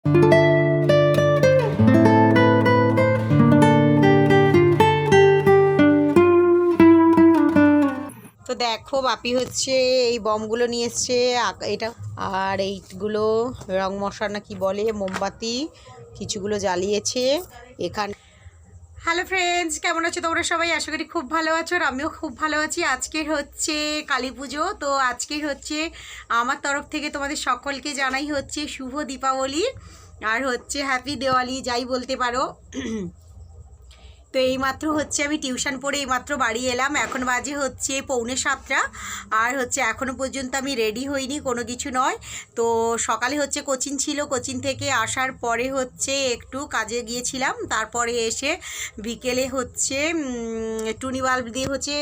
তো দেখো, বাপি হচ্ছে এই বমগুলো নিয়ে এসছে এটা, আর এইগুলো রং মশা না কি বলে, মোমবাতি, কিছুগুলো জ্বালিয়েছে, এখানে হ্যালো ফ্রেন্ডস কেমন আছো তোমরা সবাই? আশা করি খুব ভালো আছো আর আমিও খুব ভালো আছি। আজকের হচ্ছে কালী পুজো। তো আজকের হচ্ছে আমার তরফ থেকে তোমাদের সকলকে জানাই হচ্ছে শুভ দীপাবলি আর হচ্ছে হ্যাপি দেওয়ালি, যাই বলতে পারো। তো এইমাত্র হচ্ছে আমি টিউশন পড়ে এইমাত্র বাড়ি এলাম। এখন বাজে হচ্ছে পৌনে সাতটা। আর হচ্ছে এখনও পর্যন্ত আমি রেডি হইনি, কোনো কিছু নয়। তো সকালে হচ্ছে কোচিং ছিল। কোচিং থেকে আসার পরে হচ্ছে একটু কাজে গিয়েছিলাম। তারপরে এসে বিকেলে হচ্ছে টুনি বাল্ব দিয়ে হচ্ছে,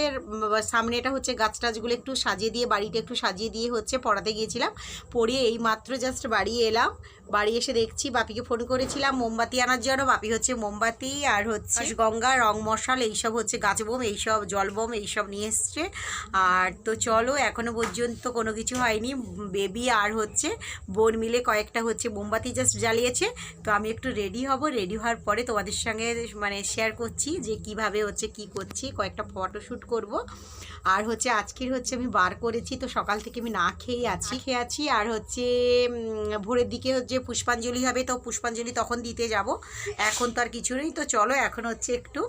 সামনেটা হচ্ছে গাছ টাছগুলো একটু সাজিয়ে দিয়ে, বাড়িটা একটু সাজিয়ে দিয়ে হচ্ছে পড়াতে গিয়েছিলাম। পড়িয়ে এই মাত্র জাস্ট বাড়ি এলাম। বাড়ি এসে দেখছি বাপিকে ফোন করেছিলাম মোমবাতি আনার জন্য। বাপি হচ্ছে মোমবাতি আর হচ্ছে গঙ্গা রং মশাল এইসব হচ্ছে গাছ বোম এইসব জল বোম এইসব নিয়ে এসছে। আর তো চলো এখনও পর্যন্ত কোনো কিছু হয়নি। বেবি আর হচ্ছে বোন মিলে কয়েকটা হচ্ছে মোমবাতি জাস্ট জ্বালিয়েছে। তো আমি একটু রেডি হব। রেডি হওয়ার পরে তোমাদের সঙ্গে মানে শেয়ার করছি যে কীভাবে হচ্ছে কি করছি কয়েকটা ফটোশ্যুট করব। আর হচ্ছে আজকের হচ্ছে আমি বার করেছি তো সকাল থেকে আমি না খেয়ে আছি। খেয়ে আছি আর হচ্ছে ভোরের দিকে হচ্ছে পুষ্পাঞ্জলি হবে, তো পুষ্পাঞ্জলি তখন দিতে যাব। এখন তো আর কিছু নেই, তো চলো এখন হচ্ছে একটু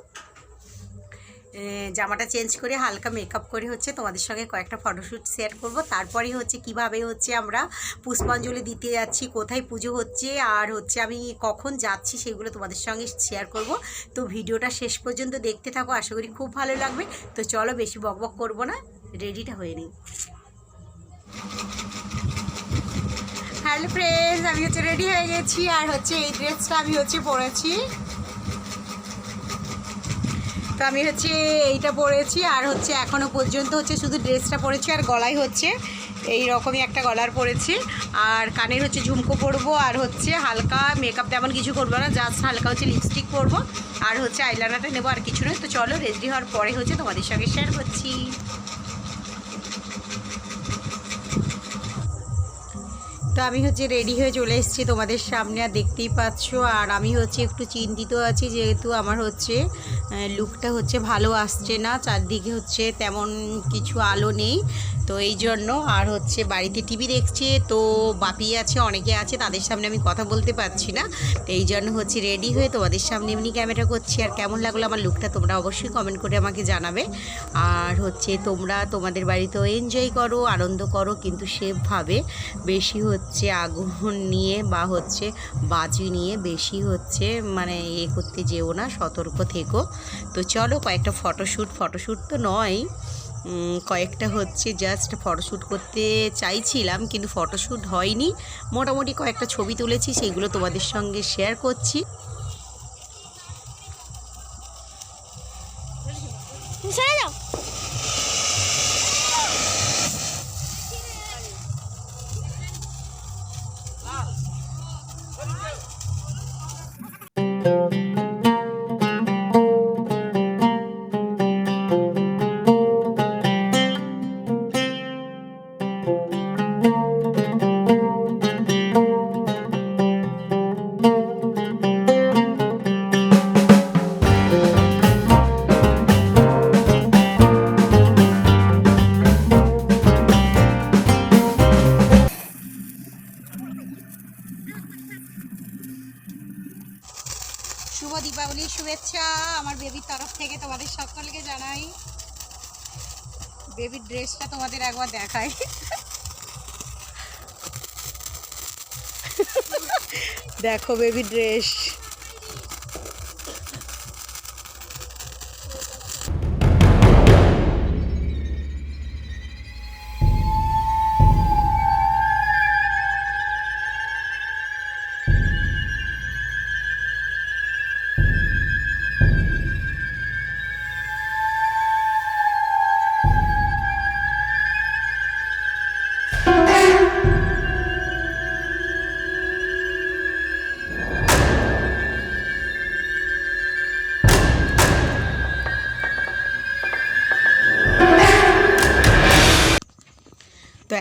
জামাটা চেঞ্জ করে হালকা মেকআপ করে হচ্ছে তোমাদের সঙ্গে কয়েকটা ফটোশ্যুট শেয়ার করব। তারপরে হচ্ছে কীভাবে হচ্ছে আমরা পুষ্পাঞ্জলি দিতে যাচ্ছি, কোথায় পুজো হচ্ছে, আর হচ্ছে আমি কখন যাচ্ছি সেগুলো তোমাদের সঙ্গে শেয়ার করব। তো ভিডিওটা শেষ পর্যন্ত দেখতে থাকো, আশা করি খুব ভালো লাগবে। তো চলো বেশি বকবক করব না রেডিটা হয়ে নিই। হ্যালো ফ্রেন্ডস আমি হচ্ছে রেডি হয়ে গেছি, আর হচ্ছে এই ড্রেসটা আমি হচ্ছে পরেছি। তো আমি হচ্ছে এইটা পরেছি, আর হচ্ছে এখনও পর্যন্ত হচ্ছে শুধু ড্রেসটা পরেছি, আর গলায় হচ্ছে এই রকমই একটা গলার পরেছি। আর কানের হচ্ছে ঝুমকো পরবো, আর হচ্ছে হালকা মেকআপ তেমন কিছু করব না জাস্ট হালকা হচ্ছে লিপস্টিক পরবো, আর হচ্ছে আইলাইনারটা নেব আর কিছু নয়। তো চলো রেডি হওয়ার পরে হচ্ছে তোমাদের সঙ্গে শেয়ার করছি। তো আমি হচ্ছে রেডি হয়ে চলে এসেছি তোমাদের সামনে, আর দেখতেই পাচ্ছ। আর আমি হচ্ছে একটু চিন্তিত আছি, যেহেতু আমার হচ্ছে লুকটা হচ্ছে ভালো আসছে না। চারদিকে হচ্ছে তেমন কিছু আলো নেই। তো এই জন্য আর হচ্ছে বাড়িতে টিভি দেখছে, তো বাপি আছে, অনেকে আছে, তাদের সামনে আমি কথা বলতে পারছি না। তো এই জন্য হচ্ছে রেডি হয়ে তোমাদের সামনে এমনি ক্যামেরা করছি। আর কেমন লাগল আমার লুকটা তোমরা অবশ্যই কমেন্ট করে আমাকে জানাবে। আর হচ্ছে তোমরা তোমাদের বাড়িতেও এনজয় করো, আনন্দ করো, কিন্তু সেভাবে বেশি হচ্ছে আগুন নিয়ে বা হচ্ছে বাজি নিয়ে বেশি হচ্ছে মানে এ করতে যেও না, সতর্ক থেকো। তো চলো কয়েকটা ফটোশ্যুট ফটোশ্যুট তো নয়। কয়েকটা হচ্ছে জাস্ট ফটোশ্যুট করতে চাইছিলাম, কিন্তু ফটোশ্যুট হয়নি। মোটামুটি কয়েকটা ছবি তুলেছি সেইগুলো তোমাদের সঙ্গে শেয়ার করছি। শুভ দীপাবলির শুভেচ্ছা আমার বেবির তরফ থেকে তোমাদের সকলকে জানাই। বেবির ড্রেসটা তোমাদের একবার দেখাই। দেখো বেবি ড্রেস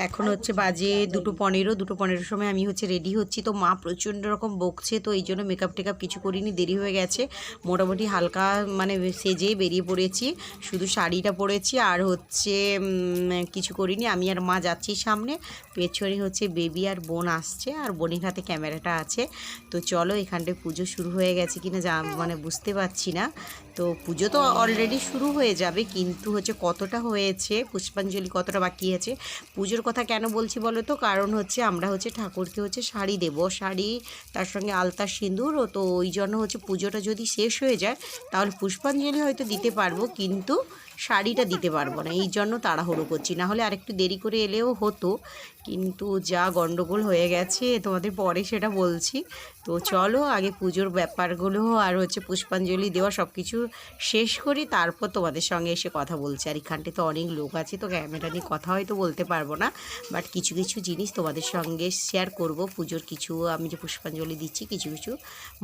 এখন হচ্ছে বাজে দুটো পনেরো, দুটো পনেরোর সময় আমি হচ্ছে রেডি হচ্ছি। তো মা প্রচণ্ড রকম বকছে, তো এই জন্য মেকআপ টেকআপ কিছু করিনি, দেরি হয়ে গেছে। মোটামুটি হালকা মানে সেজে বেরিয়ে পড়েছি, শুধু শাড়িটা পরেছি আর হচ্ছে কিছু করিনি। আমি আর মা যাচ্ছি সামনে, পেছনে হচ্ছে বেবি আর বোন আসছে আর বোনের হাতে ক্যামেরাটা আছে। তো চলো এখানটায় পুজো শুরু হয়ে গেছে কিনা যা মানে বুঝতে পারছি না। তো পুজো তো অলরেডি শুরু হয়ে যাবে, কিন্তু হচ্ছে কতটা হয়েছে, পুষ্পাঞ্জলি কতটা বাকি আছে, পুজোর কথা কেন বলছি বলো তো? কারণ হচ্ছে আমরা হচ্ছে ঠাকুরকে হচ্ছে শাড়ি দেব। শাড়ি, তার সঙ্গে আলতা সিঁদুর, ও তো ওই জন্য হচ্ছে পুজোটা যদি শেষ হয়ে যায়, তাহলে পুষ্পাঞ্জলি হয়তো দিতে পারব। কিন্তু শাড়িটা দিতে পারব না, এই জন্য তাড়াহুড়ো করছি। না হলে আরেকটু দেরি করে এলেও হতো, কিন্তু যা গন্ডগোল হয়ে গেছে, তোমাদের পরে সেটা বলছি। তো চলো, আগে পুজোর ব্যাপারগুলো আর হচ্ছে পুষ্পাঞ্জলি দেওয়া সব কিছু শেষ করি, তারপর তোমাদের সঙ্গে এসে কথা বলছি। আর এখানটায় তো অনেক লোক আছে, তো ক্যামেরা নিয়ে কথা হয়তো বলতে পারব না বাট কিছু কিছু জিনিস তোমাদের সঙ্গে শেয়ার করব। পুজোর কিছু, আমি যে পুষ্পাঞ্জলি দিচ্ছি, কিছু কিছু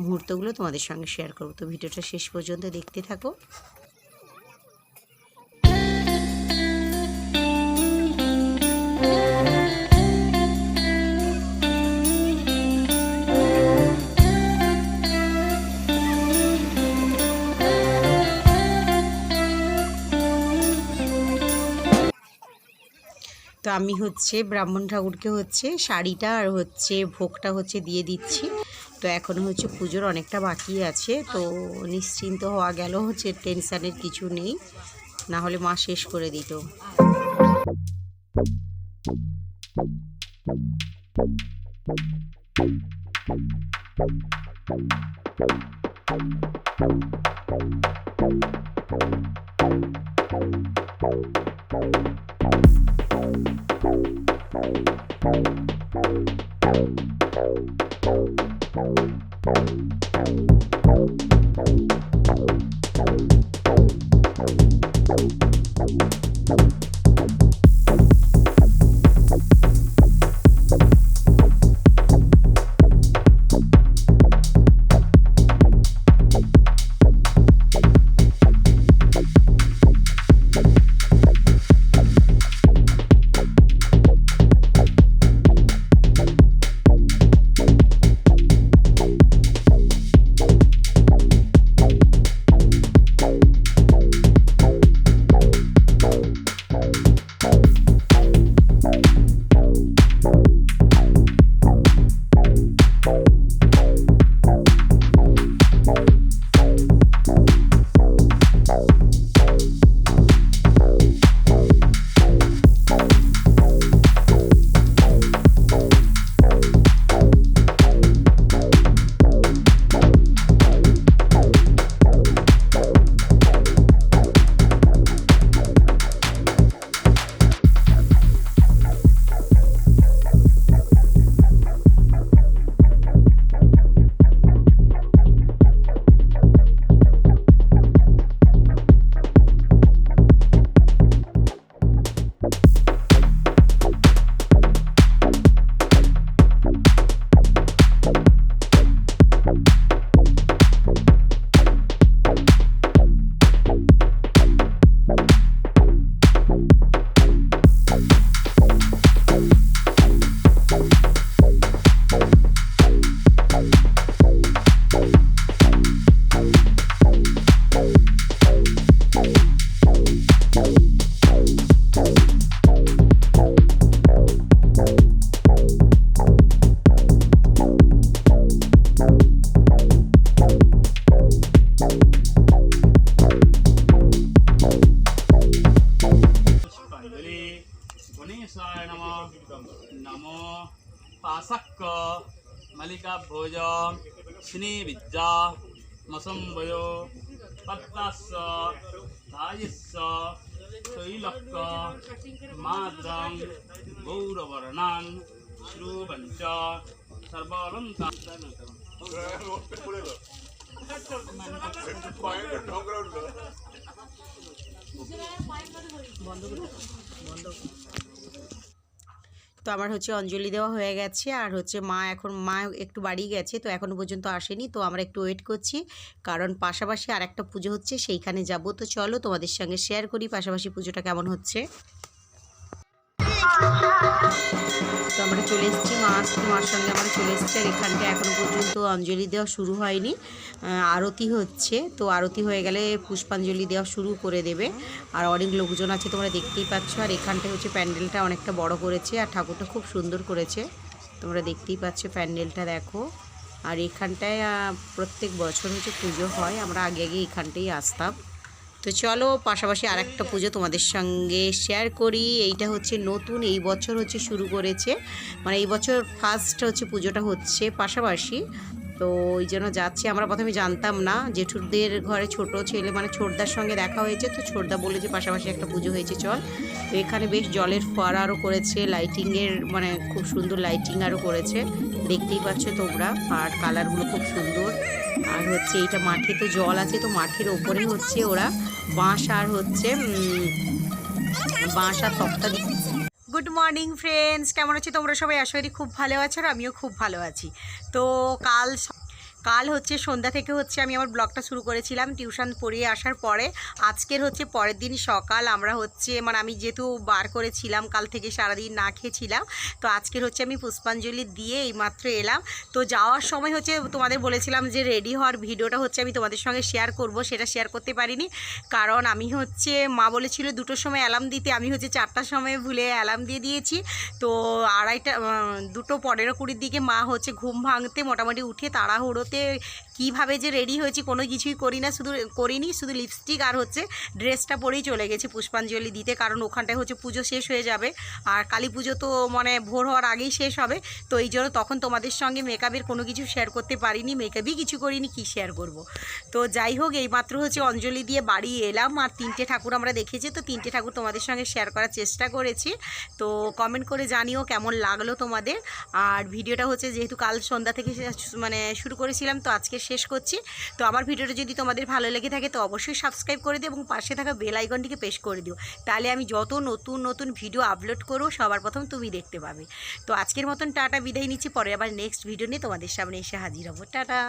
মুহূর্তগুলো তোমাদের সঙ্গে শেয়ার করব। তো ভিডিওটা শেষ পর্যন্ত দেখতে থাকো। তো আমি হচ্ছে ব্রাহ্মণ ঠাকুরকে হচ্ছে শাড়িটা আর হচ্ছে ভোগটা হচ্ছে দিয়ে দিচ্ছি। তো এখনও হচ্ছে পুজোর অনেকটা বাকি আছে, তো নিশ্চিন্ত হওয়া গেল হচ্ছে টেনশানের কিছু নেই, না হলে মা শেষ করে দিত। सक मलिका भोज मसंवयो विद्या मसंबय तैलक्क माद्रं गौरवर्णान् श्रूवञ्च सर्वालन्ता বন্ধ বন্ধ তো আমার হচ্ছে অঞ্জলি দেওয়া হয়ে গেছে। আর হচ্ছে মা এখন, মা একটু বাড়ি গেছে, তো এখনও পর্যন্ত আসেনি। তো আমরা একটু ওয়েট করছি। কারণ পাশাপাশি আর একটা পুজো হচ্ছে, সেইখানে যাব। তো চলো তোমাদের সঙ্গে শেয়ার করি পাশাপাশি পুজোটা কেমন হচ্ছে। তো আমরা চলে এসেছি মা মার সঙ্গে আমরা চলে এসেছি আর এখানটা এখনও পর্যন্ত অঞ্জলি দেওয়া শুরু হয়নি। আরতি হচ্ছে, তো আরতি হয়ে গেলে পুষ্পাঞ্জলি দেওয়া শুরু করে দেবে। আর অনেক লোকজন আছে তোমরা দেখতেই পাচ্ছ, আর এখানটায় হচ্ছে প্যান্ডেলটা অনেকটা বড় করেছে আর ঠাকুরটা খুব সুন্দর করেছে। তোমরা দেখতেই পাচ্ছ প্যান্ডেলটা, দেখো। আর এখানটায় প্রত্যেক বছর হচ্ছে পুজো হয়, আমরা আগে আগে এখানটাই আসতাম। তো চলো পাশাপাশি আর একটা পুজো তোমাদের সঙ্গে শেয়ার করি। এইটা হচ্ছে নতুন, এই বছর হচ্ছে শুরু করেছে। মানে এই বছর ফার্স্ট হচ্ছে পুজোটা হচ্ছে পাশাপাশি তো ওই জন্য যাচ্ছি। আমরা প্রথমে জানতাম না জেঠুরদের ঘরে ছোট ছেলে মানে ছোটদার সঙ্গে দেখা হয়েছে তো ছোটদা বলে যে পাশাপাশি একটা পুজো হয়েছে, চল। তো এখানে বেশ জলের ফোয়ারা আরও করেছে লাইটিংয়ের মানে খুব সুন্দর লাইটিং আরও করেছে। দেখতেই পাচ্ছ তোমরা, আর কালারগুলো খুব সুন্দর। আর হচ্ছে এইটা মাঠে তো জল আছে, তো মাঠের ওপরে হচ্ছে ওরা বাঁশ আর হচ্ছে বাঁশ আর তক্তা গুড মর্নিং ফ্রেন্ডস কেমন আছো তোমরা সবাই? আশা করি খুব ভালো আছো আর আমিও খুব ভালো আছি। তো কাল কাল হচ্ছে সন্ধ্যা থেকে হচ্ছে আমি আমার ব্লগটা শুরু করেছিলাম, টিউশন পড়িয়ে আসার পরে। আজকের হচ্ছে পরের দিন সকাল, আমরা হচ্ছে মানে আমি যেহেতু বার করেছিলাম, কাল থেকে সারাদিন না খেয়েছিলাম, তো আজকের হচ্ছে আমি পুষ্পাঞ্জলি দিয়ে এইমাত্র এলাম। তো যাওয়ার সময় হচ্ছে তোমাদের বলেছিলাম যে রেডি হওয়ার ভিডিওটা হচ্ছে আমি তোমাদের সঙ্গে শেয়ার করব, সেটা শেয়ার করতে পারিনি। কারণ আমি হচ্ছে, মা বলেছিল দুটোর সময় অ্যালার্ম দিতে, আমি হচ্ছে চারটার সময় ভুলে অ্যালার্ম দিয়ে দিয়েছি। তো আড়াইটা দুটো পনেরো কুড়ির দিকে মা হচ্ছে ঘুম ভাঙতে মোটামুটি উঠে তাড়াহুড়োতে কীভাবে যে রেডি হয়েছি, কোনো কিছুই করি না, শুধু করিনি, শুধু লিপস্টিক আর হচ্ছে ড্রেসটা পরেই চলে গেছি পুষ্পাঞ্জলি দিতে, কারণ ওখানটায় হচ্ছে পুজো শেষ হয়ে যাবে। আর কালী পুজো তো মানে ভোর হওয়ার আগেই শেষ হবে, তো এই জন্য তখন তোমাদের সঙ্গে মেকআপের কোনো কিছু শেয়ার করতে পারিনি মেকআপই কিছু করিনি, কি শেয়ার করব? তো যাই হোক, এইমাত্র হচ্ছে অঞ্জলি দিয়ে বাড়ি এলাম, আর তিনটে ঠাকুর আমরা দেখেছি, তো তিনটে ঠাকুর তোমাদের সঙ্গে শেয়ার করার চেষ্টা করেছি। তো কমেন্ট করে জানিও কেমন লাগল তোমাদের। আর ভিডিওটা হচ্ছে যেহেতু কাল সন্ধ্যা থেকে মানে শুরু করেছিলাম তো আজকে শেষ করছি। তো আমার ভিডিওটা যদি তোমাদের ভালো লেগে থাকে, তো অবশ্যই সাবস্ক্রাইব করে দিও এবং পাশে থাকা বেল আইকনটিকে প্রেস করে দিও। তাহলে আমি যত নতুন নতুন ভিডিও আপলোড করব, সবার প্রথম তুমি দেখতে পাবে। তো আজকের মতন টাটা, বিদায় নিচ্ছি। পরে আবার নেক্সট ভিডিও নিয়ে তোমাদের সামনে এসে হাজির হব। টাটা!